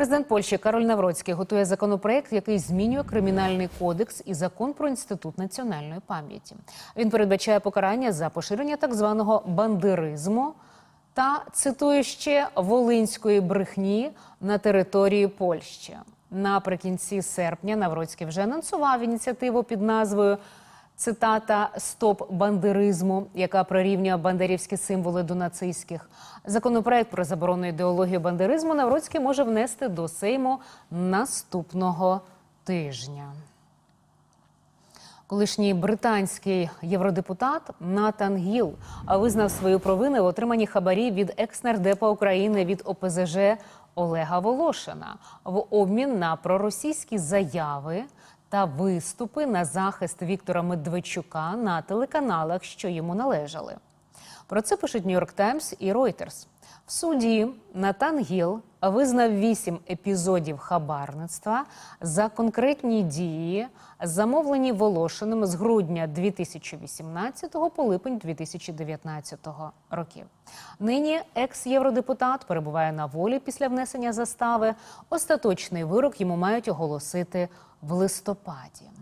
Президент Польщі Кароль Навроцький готує законопроект, який змінює кримінальний кодекс і закон про інститут національної пам'яті. Він передбачає покарання за поширення так званого бандеризму та цитую ще волинської брехні на території Польщі. Наприкінці серпня Навроцький вже анонсував ініціативу під назвою Цитата Стоп бандеризму, яка прирівнює бандерівські символи до нацистських. Законопроект про заборону ідеологію бандеризму Навроцький може внести до Сейму наступного тижня. Колишній британський євродепутат Натан Гіл визнав свою провину в отриманні хабарів від екс-нардепа України від ОПЗЖ Олега Волошина в обмін на проросійські заяви та виступи на захист Віктора Медведчука на телеканалах, що йому належали. Про це пишуть Нью-Йорк Таймс і Reuters. В суді Натан Гіл визнав вісім епізодів хабарництва за конкретні дії, замовлені Волошиним з грудня 2018 по липень 2019 років. Нині екс-євродепутат перебуває на волі після внесення застави. Остаточний вирок йому мають оголосити в листопаді.